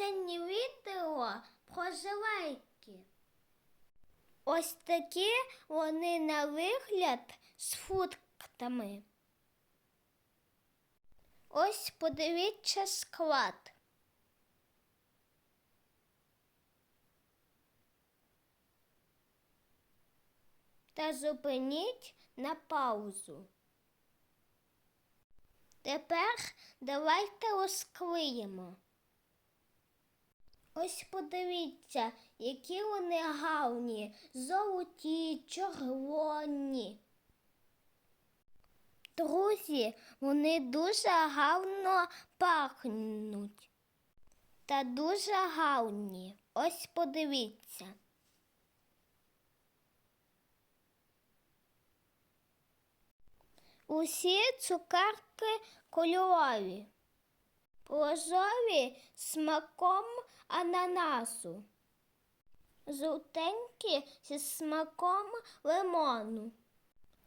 сьогодні відео про желейки. Ось такі вони на вигляд з фруктами. Ось подивіться склад. Та зупиніть на паузу. Тепер давайте розклеїмо. Ось подивіться, які вони гарні, золоті, червоні. Друзі, вони дуже гарно пахнуть. Та дуже гарні. Ось подивіться. Усі цукерки кольорові, розові смаком ананасу, жовтенькі зі смаком лимону,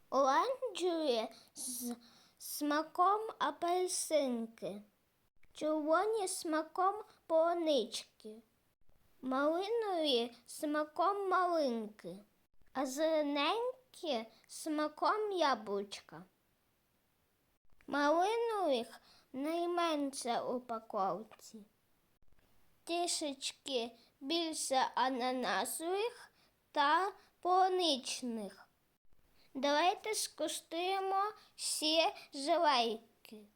оранжеві з смаком апельсинки, червоні смаком полунички, малинові смаком малинки, а зелененькі смаком яблучка. Малинових найменше упаковці. Трішечки більше ананасових та полуничних. Давайте скуштуємо всі желейки.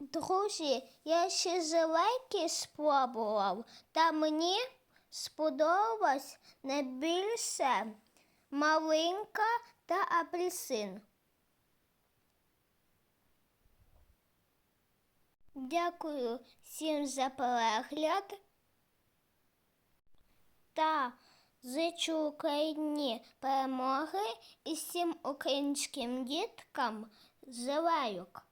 Друзі, я ще желейки спробував, та мені сподобалось найбільше малинка та апельсин. Дякую всім за перегляд та зичу Україні перемоги і всім українським діткам желайок.